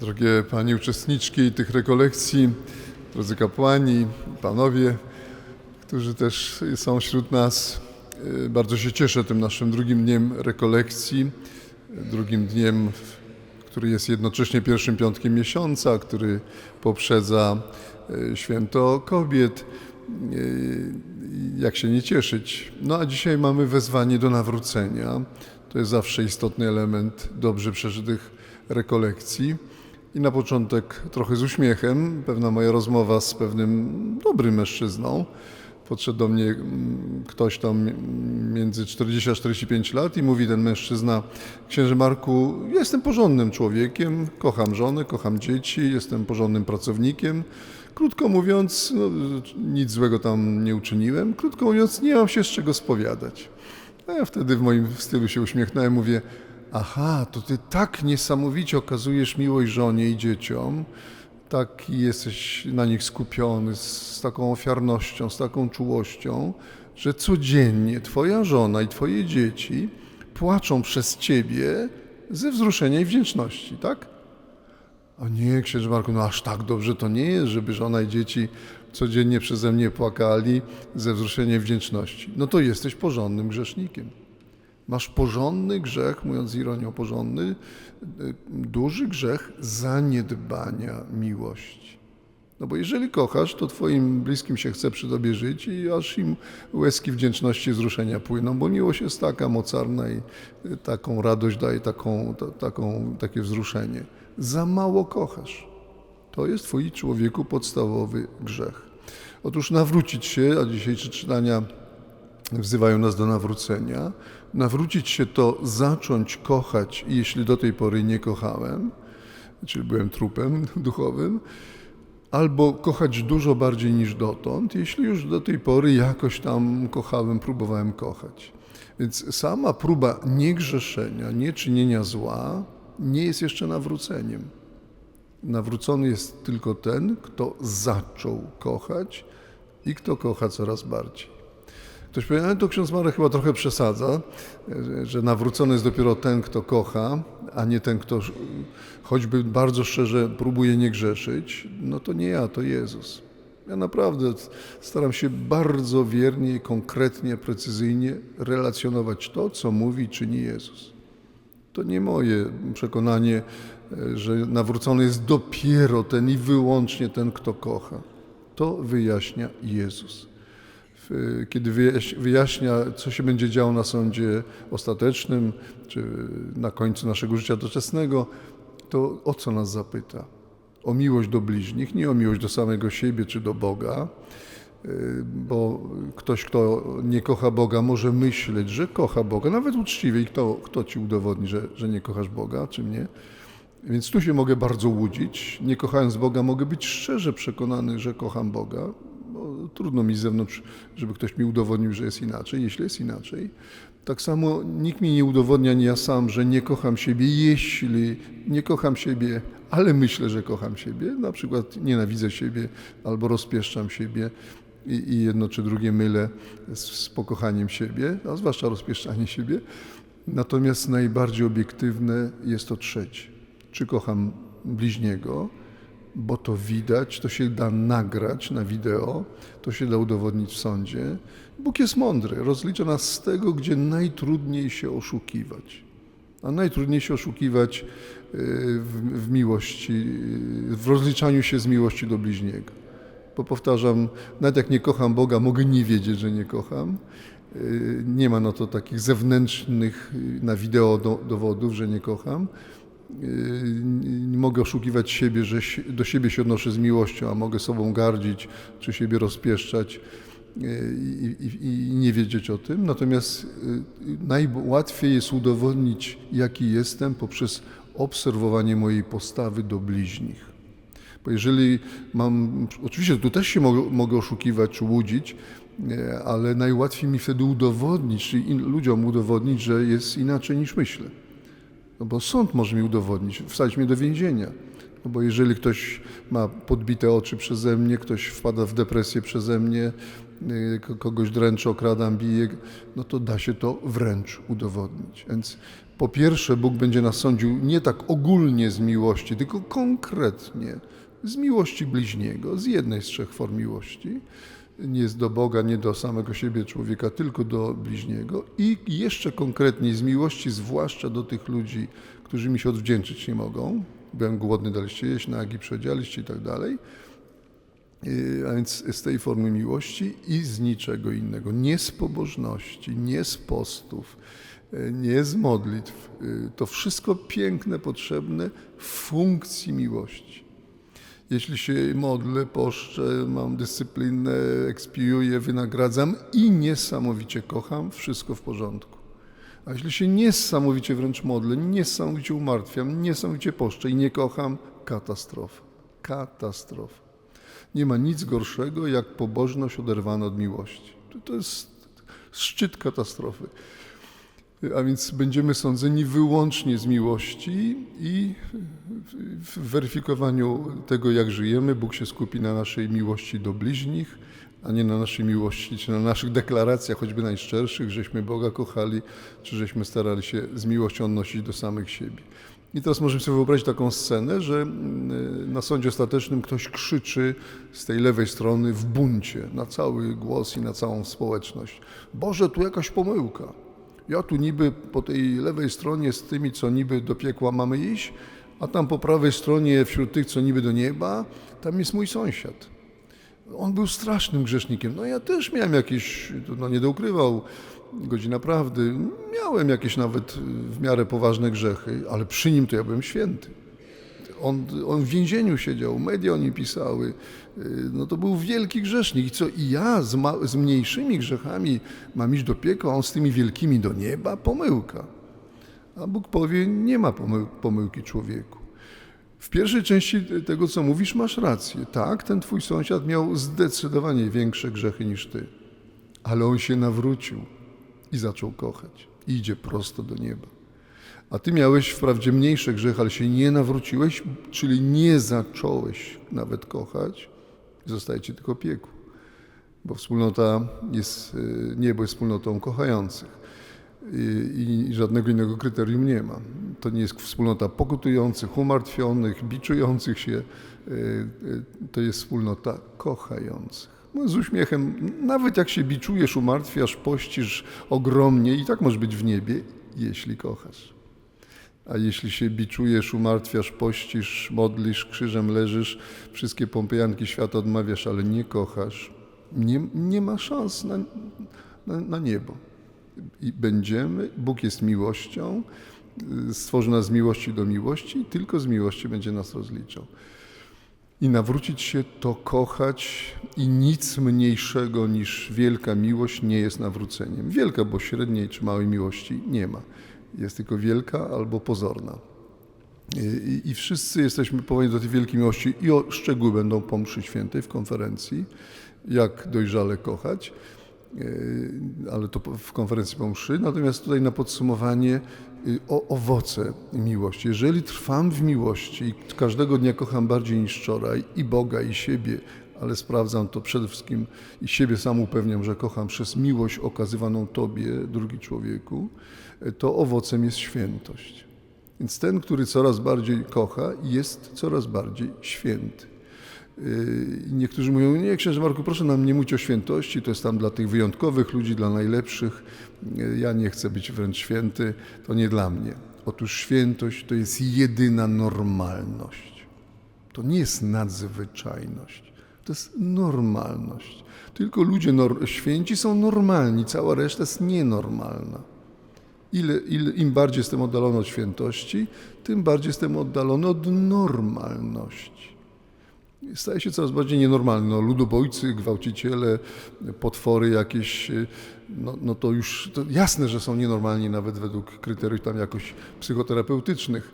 Drogie Panie uczestniczki tych rekolekcji, drodzy kapłani, Panowie, którzy też są wśród nas. y, Bardzo się cieszę tym naszym drugim dniem rekolekcji, drugim dniem, który jest jednocześnie pierwszym piątkiem miesiąca, który poprzedza y, święto kobiet. Y, Jak się nie cieszyć? No a dzisiaj mamy wezwanie do nawrócenia. To jest zawsze istotny element dobrze przeżytych rekolekcji. I na początek trochę z uśmiechem, pewna moja rozmowa z pewnym dobrym mężczyzną. Podszedł do mnie mm, ktoś tam między 40 a 45 lat i mówi ten mężczyzna, księże Marku, jestem porządnym człowiekiem, kocham żonę, kocham dzieci, jestem porządnym pracownikiem. Krótko mówiąc, no, nic złego tam nie uczyniłem. Krótko mówiąc, nie mam się z czego spowiadać. A ja wtedy w moim stylu się uśmiechnąłem, mówię, aha, to ty tak niesamowicie okazujesz miłość żonie i dzieciom, taki jesteś na nich skupiony, z taką ofiarnością, z taką czułością, że codziennie twoja żona i twoje dzieci płaczą przez ciebie ze wzruszenia i wdzięczności, tak? O nie, księże Marku, no aż tak dobrze to nie jest, żeby żona i dzieci codziennie przeze mnie płakali ze wzruszenia i wdzięczności. No to jesteś porządnym grzesznikiem. Masz porządny grzech, mówiąc ironią porządny, y, duży grzech zaniedbania miłości. No bo jeżeli kochasz, to twoim bliskim się chce przy tobie żyć i aż im łezki wdzięczności wzruszenia płyną, bo miłość jest taka mocarna i y, taką radość daje, taką, ta, taką, takie wzruszenie. Za mało kochasz. To jest twój człowieku podstawowy grzech. Otóż nawrócić się, a dzisiejsze czytania wzywają nas do nawrócenia. Nawrócić się to zacząć kochać, jeśli do tej pory nie kochałem, czyli byłem trupem duchowym, albo kochać dużo bardziej niż dotąd, jeśli już do tej pory jakoś tam kochałem, próbowałem kochać. Więc sama próba niegrzeszenia, nieczynienia zła nie jest jeszcze nawróceniem. Nawrócony jest tylko ten, kto zaczął kochać i kto kocha coraz bardziej. Ktoś powie, ale to ksiądz Marek chyba trochę przesadza, że- nawrócony jest dopiero ten, kto kocha, a nie ten, kto choćby bardzo szczerze próbuje nie grzeszyć. No to nie ja, to Jezus. Ja naprawdę staram się bardzo wiernie, konkretnie, precyzyjnie relacjonować to, co mówi czyni Jezus. To nie moje przekonanie, że nawrócony jest dopiero ten i wyłącznie ten, kto kocha. To wyjaśnia Jezus. Kiedy wyjaś- wyjaśnia, co się będzie działo na sądzie ostatecznym, czy na końcu naszego życia doczesnego, to o co nas zapyta? O miłość do bliźnich, nie o miłość do samego siebie czy do Boga, y, bo ktoś, kto nie kocha Boga, może myśleć, że kocha Boga, nawet uczciwie. I kto, kto ci udowodni, że, że nie kochasz Boga, czy mnie? Więc tu się mogę bardzo łudzić. Nie kochając Boga, mogę być szczerze przekonany, że kocham Boga. Trudno mi z zewnątrz, żeby ktoś mi udowodnił, że jest inaczej, jeśli jest inaczej. Tak samo nikt mi nie udowodnia, ani ja sam, że nie kocham siebie, jeśli nie kocham siebie, ale myślę, że kocham siebie. Na przykład nienawidzę siebie albo rozpieszczam siebie i, i jedno czy drugie mylę z, z pokochaniem siebie, a zwłaszcza rozpieszczanie siebie. Natomiast najbardziej obiektywne jest to trzecie. Czy kocham bliźniego, bo to widać, to się da nagrać na wideo, to się da udowodnić w sądzie. Bóg jest mądry, rozlicza nas z tego, gdzie najtrudniej się oszukiwać. A najtrudniej się oszukiwać y, w, w miłości, y, w rozliczaniu się z miłości do bliźniego. Bo powtarzam, nawet jak nie kocham Boga, mogę nie wiedzieć, że nie kocham. Y, Nie ma na to takich zewnętrznych na wideo do, dowodów, że nie kocham. Y, Nie mogę oszukiwać siebie, że do siebie się odnoszę z miłością, a mogę sobą gardzić czy siebie rozpieszczać y, i, i, i nie wiedzieć o tym. Natomiast y, najłatwiej jest udowodnić, jaki jestem poprzez obserwowanie mojej postawy do bliźnich. Bo jeżeli mam, oczywiście tu też się mogę, mogę oszukiwać czy łudzić, ale najłatwiej mi wtedy udowodnić, czyli in, ludziom udowodnić, że jest inaczej niż myślę. No bo sąd może mi udowodnić, wsadzić mnie do więzienia. No bo jeżeli ktoś ma podbite oczy przeze mnie, ktoś wpada w depresję przeze mnie, y, ko- kogoś dręczę, okradam, biję, no to da się to wręcz udowodnić. Więc Po pierwsze, Bóg będzie nas sądził nie tak ogólnie z miłości, tylko konkretnie z miłości bliźniego, z jednej z trzech form miłości. Nie jest do Boga, nie do samego siebie człowieka, tylko do bliźniego. I jeszcze konkretniej z miłości, zwłaszcza do tych ludzi, którzy mi się odwdzięczyć nie mogą. Byłem głodny, daliście jeść, nagi przedzialiście i tak dalej. Yy, A więc z tej formy miłości i z niczego innego. Nie z pobożności, nie z postów, yy, nie z modlitw. Yy, To wszystko piękne, potrzebne w funkcji miłości. Jeśli się modlę, poszczę, mam dyscyplinę, ekspiuję, wynagradzam i niesamowicie kocham, wszystko w porządku. A jeśli się niesamowicie wręcz modlę, niesamowicie umartwiam, niesamowicie poszczę i nie kocham, katastrofa. Katastrofa. Nie ma nic gorszego jak pobożność oderwana od miłości. To- jest szczyt katastrofy. A więc będziemy sądzeni wyłącznie z miłości i w- weryfikowaniu tego, jak żyjemy, Bóg się skupi na naszej miłości do bliźnich, a nie na naszej miłości, czy na naszych deklaracjach, choćby najszczerszych, żeśmy Boga kochali, czy żeśmy starali się z miłością odnosić do samych siebie. I teraz możemy sobie wyobrazić taką scenę, że mm, na sądzie ostatecznym ktoś krzyczy z tej lewej strony w buncie na cały głos i na całą społeczność. Boże, tu jakaś pomyłka. Ja tu niby po tej lewej stronie z tymi, co niby do piekła mamy iść, a tam po prawej stronie wśród tych, co niby do nieba, tam jest mój sąsiad. On był strasznym grzesznikiem. No ja też miałem jakieś, no nie będę ukrywał, godzina prawdy, miałem jakieś nawet w miarę poważne grzechy, ale przy nim to ja byłem święty. On, on w więzieniu siedział, media o nim pisały. Yy, No to był wielki grzesznik. I co, i ja z, ma, z mniejszymi grzechami mam iść do piekła, a on z tymi wielkimi do nieba? Pomyłka. A Bóg powie, nie ma pomył, pomyłki człowieku. W pierwszej części tego, co mówisz, masz rację. Tak, ten twój sąsiad miał zdecydowanie większe grzechy niż ty, ale on się nawrócił i zaczął kochać. I idzie prosto do nieba. A ty miałeś wprawdzie mniejsze grzechy, ale się nie nawróciłeś, czyli nie zacząłeś nawet kochać, zostaje ci tylko piekło. Bo wspólnota jest, y, niebo jest wspólnotą kochających i, i żadnego innego kryterium nie ma. To nie jest wspólnota pokutujących, umartwionych, biczujących się, y, y, to jest wspólnota kochających. No, z uśmiechem, nawet jak się biczujesz, umartwiasz, pościsz ogromnie i tak możesz być w niebie, jeśli kochasz. A jeśli się biczujesz, umartwiasz, pościsz, modlisz, krzyżem leżysz, wszystkie pompejanki świata odmawiasz, ale nie kochasz, nie, nie ma szans na, na, na niebo. I będziemy, Bóg jest miłością, y, stworzył nas z miłości do miłości i tylko z miłości będzie nas rozliczał. I nawrócić się to kochać i nic mniejszego niż wielka miłość nie jest nawróceniem. Wielka, bo średniej czy małej miłości nie ma. Jest tylko wielka albo pozorna. I, i wszyscy jesteśmy powołani do tej wielkiej miłości i o szczegóły będą po mszy świętej w konferencji, jak dojrzale kochać, Yy, ale to w konferencji po mszy. Natomiast tutaj na podsumowanie yy, o owoce miłości. Jeżeli trwam w miłości i każdego dnia kocham bardziej niż wczoraj i Boga i siebie, ale sprawdzam to przede wszystkim i siebie sam upewniam, że kocham przez miłość okazywaną Tobie, drugi człowieku, to owocem jest świętość. Więc ten, który coraz bardziej kocha, jest coraz bardziej święty. Yy, niektórzy mówią, nie księże Marku, proszę nam nie mówić o świętości, to jest tam dla tych wyjątkowych ludzi, dla najlepszych. Yy, Ja nie chcę być wręcz święty, to nie dla mnie. Otóż świętość to jest jedyna normalność. To nie jest nadzwyczajność, to jest normalność. Tylko ludzie święci są normalni, cała reszta jest nienormalna. Ile, ile, Im bardziej jestem oddalony od świętości, tym bardziej jestem oddalony od normalności staje się coraz bardziej nienormalny. No, ludobójcy, gwałciciele, potwory jakieś, no, no to już to jasne, że są nienormalni nawet według kryteriów tam jakoś psychoterapeutycznych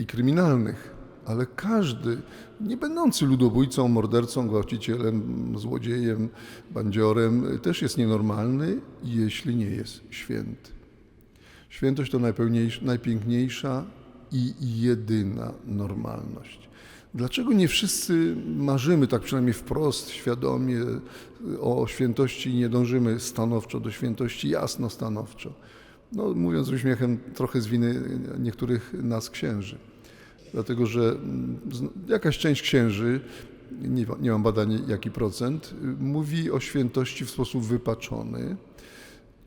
i kryminalnych. Ale każdy, nie będący ludobójcą, mordercą, gwałcicielem, złodziejem, bandziorem, też jest nienormalny, jeśli nie jest święty. Świętość to najpiękniejsza i jedyna normalność. Dlaczego nie wszyscy marzymy, tak przynajmniej wprost, świadomie o świętości i nie dążymy stanowczo do świętości, jasno stanowczo? No, mówiąc z uśmiechem, trochę z winy niektórych nas księży. Dlatego, że mm, jakaś część księży, nie, nie mam badań jaki procent, y, mówi o świętości w sposób wypaczony.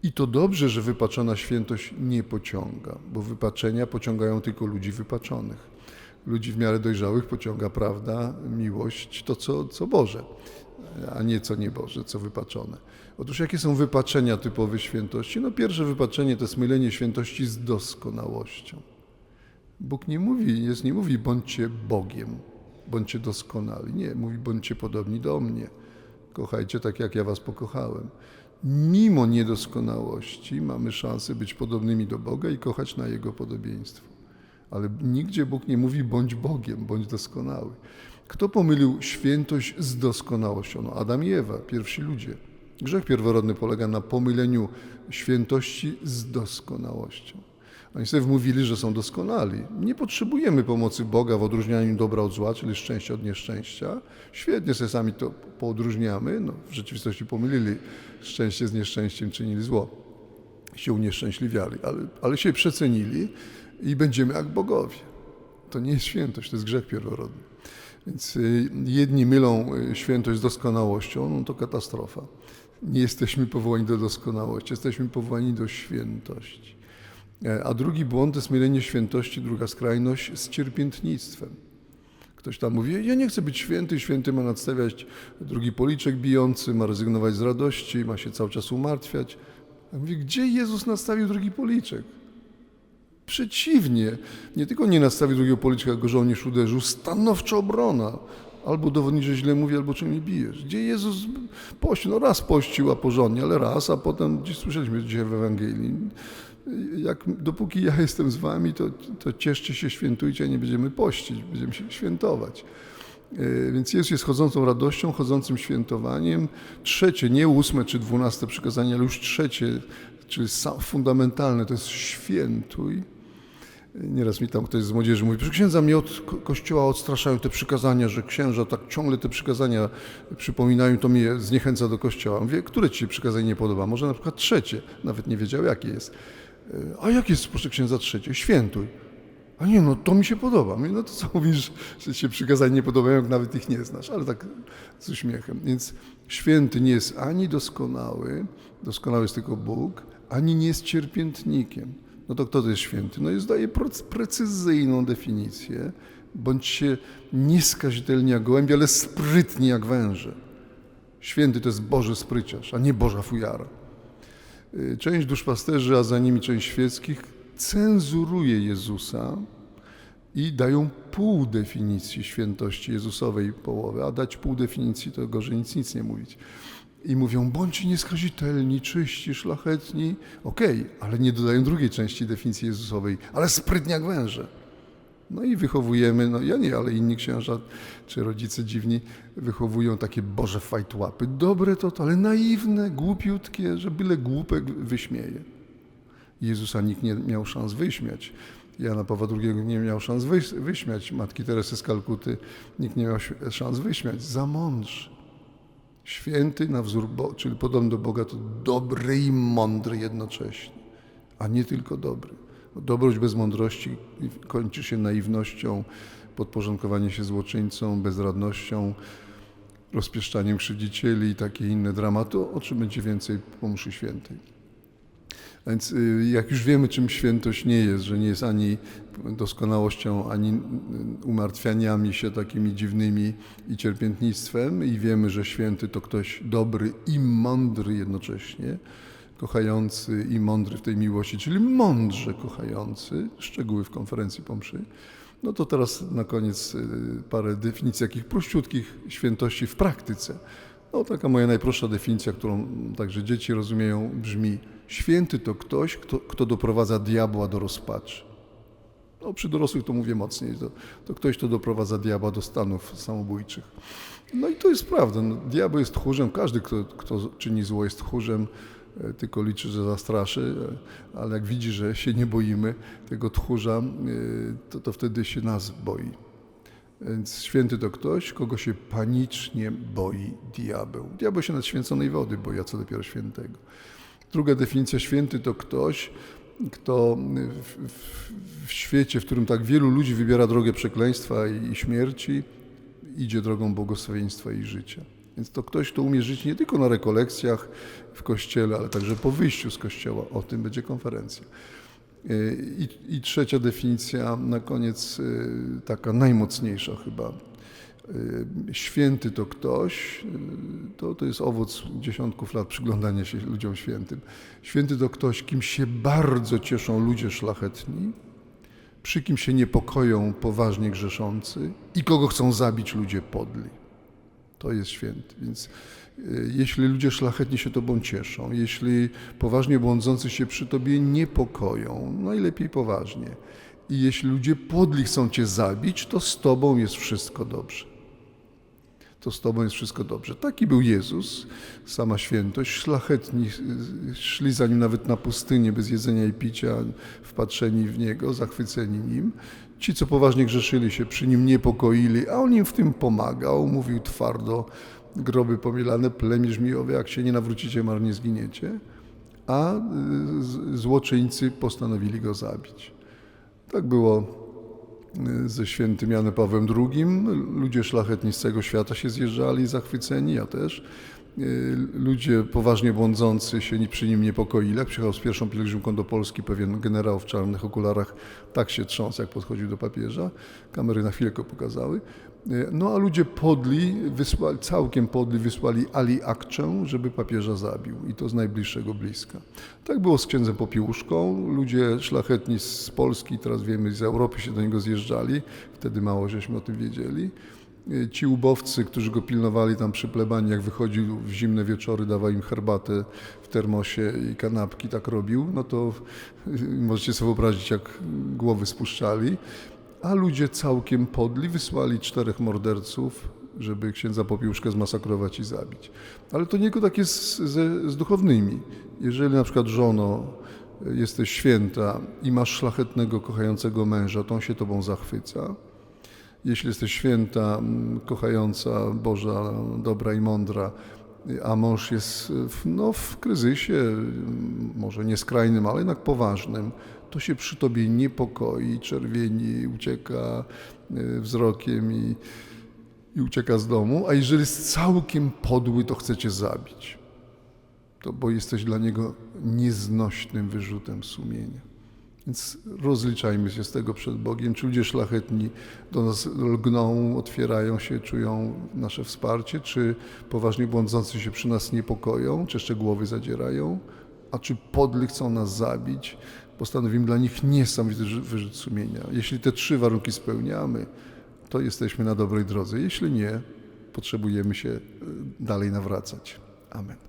I to dobrze, że wypaczona świętość nie pociąga, bo wypaczenia pociągają tylko ludzi wypaczonych. Ludzi w miarę dojrzałych pociąga prawda, miłość, to co, co Boże, a nie co nie Boże, co wypaczone. Otóż jakie są wypaczenia typowe świętości? No pierwsze wypaczenie to jest mylenie świętości z doskonałością. Bóg nie mówi, jest nie mówi bądźcie Bogiem, bądźcie doskonali. Nie, mówi bądźcie podobni do mnie. Kochajcie tak, jak ja was pokochałem. Mimo niedoskonałości mamy szansę być podobnymi do Boga i kochać na Jego podobieństwo. Ale nigdzie Bóg nie mówi bądź Bogiem, bądź doskonały. Kto pomylił świętość z doskonałością? No Adam i Ewa, pierwsi ludzie. Grzech pierworodny polega na pomyleniu świętości z doskonałością. Oni sobie wmówili, że są doskonali. Nie potrzebujemy pomocy Boga w odróżnianiu dobra od zła, czyli szczęścia od nieszczęścia. Świetnie sobie sami to poodróżniamy. No, w rzeczywistości pomylili szczęście z nieszczęściem, czynili zło. Się unieszczęśliwiali, ale, ale się przecenili i będziemy jak bogowie. To nie jest świętość, to jest grzech pierworodny. Więc y, jedni mylą y, świętość z doskonałością, no to katastrofa. Nie jesteśmy powołani do doskonałości, jesteśmy powołani do świętości. E, A drugi błąd jest mylenie świętości, druga skrajność z cierpiętnictwem. Ktoś tam mówi, ja nie chcę być święty, święty ma nadstawiać drugi policzek bijący, ma rezygnować z radości, ma się cały czas umartwiać. Mówię, gdzie Jezus nastawił drugi policzek? Przeciwnie, nie tylko nie nastawił drugiego policzka, jak go żołnierz uderzył, stanowcza obrona. Albo udowodnić, że źle mówi, albo czym mnie bijesz. Gdzie Jezus pościł? No raz pościł, a porządnie, ale raz, a potem, gdzieś słyszeliśmy dzisiaj w Ewangelii, jak, dopóki ja jestem z wami, to, to cieszcie się, świętujcie, nie będziemy pościć, będziemy się świętować. E, Więc Jezus jest chodzącą radością, chodzącym świętowaniem. Trzecie, nie ósme czy dwunaste przykazanie, ale już trzecie, czyli fundamentalne, to jest świętuj. Nieraz mi tam ktoś z młodzieży mówi, proszę księdza, mnie od ko- kościoła odstraszają te przykazania, że księża tak ciągle te przykazania przypominają, to mnie zniechęca do kościoła. Mówię, które ci się przykazanie nie podoba? Może na przykład trzecie, nawet nie wiedział jakie jest. E, A jakie jest, proszę księdza, trzecie? Świętuj. A nie, no to mi się podoba. Mówię, no to co mówisz, że się przykazań nie podobają, jak nawet ich nie znasz, ale tak z uśmiechem. Więc święty nie jest ani doskonały, doskonały jest tylko Bóg, ani nie jest cierpiętnikiem. No to kto to jest święty? No jest daje precyzyjną definicję. Bądźcie nieskazitelni jak gołębie, ale sprytni jak węże. Święty to jest Boży spryciarz, a nie Boża fujara. Y, Część duszpasterzy, a za nimi część świeckich cenzuruje Jezusa i dają pół definicji świętości Jezusowej połowy, a dać pół definicji to gorzej nic, nic nie mówić. I mówią, bądźcie nieskazitelni, czyści, szlachetni. Okej, ale nie dodają drugiej części definicji Jezusowej, ale sprytni jak węże. No i wychowujemy, no ja nie, ale inni księża czy rodzice dziwni wychowują takie boże fajtłapy. Dobre to, to, ale naiwne, głupiutkie, że byle głupek wyśmieje. Jezusa nikt nie miał szans wyśmiać. Jana Pawła II nie miał szans wyś- wyśmiać. Matki Teresy z Kalkuty nikt nie miał szans wyśmiać. Za mądrzy. Święty na wzór, Bo- czyli podobny do Boga, to dobry i mądry jednocześnie, a nie tylko dobry. Dobroć bez mądrości kończy się naiwnością, podporządkowaniem się złoczyńcom, bezradnością, rozpieszczaniem krzywdzicieli i takie inne dramaty, o czym będzie więcej po mszy świętej. Więc y, jak już wiemy, czym świętość nie jest, że nie jest ani doskonałością, ani y, umartwianiami się takimi dziwnymi i cierpiętnictwem i wiemy, że święty to ktoś dobry i mądry jednocześnie, kochający i mądry w tej miłości, czyli mądrze kochający, szczegóły w konferencji po mszy, no to teraz na koniec y, parę definicji takich prościutkich świętości w praktyce. No taka moja najprostsza definicja, którą także dzieci rozumieją, brzmi święty to ktoś, kto, kto doprowadza diabła do rozpaczy. No, przy dorosłych to mówię mocniej. To, to ktoś, kto doprowadza diabła do stanów samobójczych. No i to jest prawda. No, diabeł jest tchórzem. Każdy, kto, kto czyni zło, jest tchórzem. E, Tylko liczy, że zastraszy, e, ale jak widzi, że się nie boimy tego tchórza, e, to, to wtedy się nas boi. Więc święty to ktoś, kogo się panicznie boi diabeł. Diabeł się nad święconej wody boi, a co dopiero świętego. Druga definicja święty to ktoś, kto w, w, w świecie, w którym tak wielu ludzi wybiera drogę przekleństwa i, i śmierci, idzie drogą błogosławieństwa i życia. Więc to ktoś, kto umie żyć nie tylko na rekolekcjach w kościele, ale także po wyjściu z kościoła. O tym będzie konferencja. I, I, trzecia definicja, na koniec y, taka najmocniejsza chyba. Y, Święty to ktoś, y, to, to jest owoc dziesiątków lat przyglądania się ludziom świętym. Święty to ktoś, kim się bardzo cieszą ludzie szlachetni, przy kim się niepokoją poważnie grzeszący i kogo chcą zabić ludzie podli. To jest święty. Więc y, jeśli ludzie szlachetni się Tobą cieszą, jeśli poważnie błądzący się przy Tobie niepokoją, najlepiej poważnie. I jeśli ludzie podli chcą Cię zabić, to z Tobą jest wszystko dobrze. To z Tobą jest wszystko dobrze. Taki był Jezus, sama świętość. Szlachetni szli za Nim nawet na pustynię bez jedzenia i picia, wpatrzeni w Niego, zachwyceni Nim. Ci, co poważnie grzeszyli się, przy Nim niepokoili, a On im w tym pomagał, mówił twardo, groby pomielane, plemię żmijowe, jak się nie nawrócicie, marnie zginiecie. A y, złoczyńcy postanowili Go zabić. Tak było y, ze świętym Janem Pawłem II. Ludzie szlachetni z całego świata się zjeżdżali, zachwyceni, ja też. Y, Ludzie poważnie błądzący się przy nim niepokoili. Jak przyjechał z pierwszą pielgrzymką do Polski pewien generał w czarnych okularach, tak się trząsł, jak podchodził do papieża. Kamery na chwilę pokazały. Y, No a ludzie podli, wysłali, całkiem podli, wysłali Ali Akczę, żeby papieża zabił i to z najbliższego bliska. Tak było z księdzem Popiłuszką. Ludzie szlachetni z Polski, teraz wiemy, z Europy się do niego zjeżdżali. Wtedy mało żeśmy o tym wiedzieli. Y, Ci ubowcy, którzy go pilnowali tam przy plebanii, jak wychodził w zimne wieczory, dawał im herbatę w termosie i kanapki, tak robił, no to y, możecie sobie wyobrazić, jak głowy spuszczali. A ludzie całkiem podli wysłali czterech morderców, żeby księdza Popiłuszkę zmasakrować i zabić. Ale to nie tylko tak jest ze, z duchownymi. Jeżeli na przykład żono jesteś święta i masz szlachetnego, kochającego męża, to on się tobą zachwyca. Jeśli jesteś święta, mm, kochająca, Boża, dobra i mądra, a mąż jest w, no, w kryzysie, mm, może nie skrajnym, ale jednak poważnym, to się przy tobie niepokoi, czerwieni, ucieka y, wzrokiem i, i ucieka z domu. A jeżeli jest całkiem podły, to chce cię zabić. To bo jesteś dla niego nieznośnym wyrzutem sumienia. Więc rozliczajmy się z tego przed Bogiem. Czy ludzie szlachetni do nas lgną, otwierają się, czują nasze wsparcie, czy poważnie błądzący się przy nas niepokoją, czy jeszcze głowy zadzierają, a czy podli chcą nas zabić, postanowimy dla nich niesamowity wyrzut sumienia. Jeśli te trzy warunki spełniamy, to jesteśmy na dobrej drodze. Jeśli nie, potrzebujemy się y, dalej nawracać. Amen.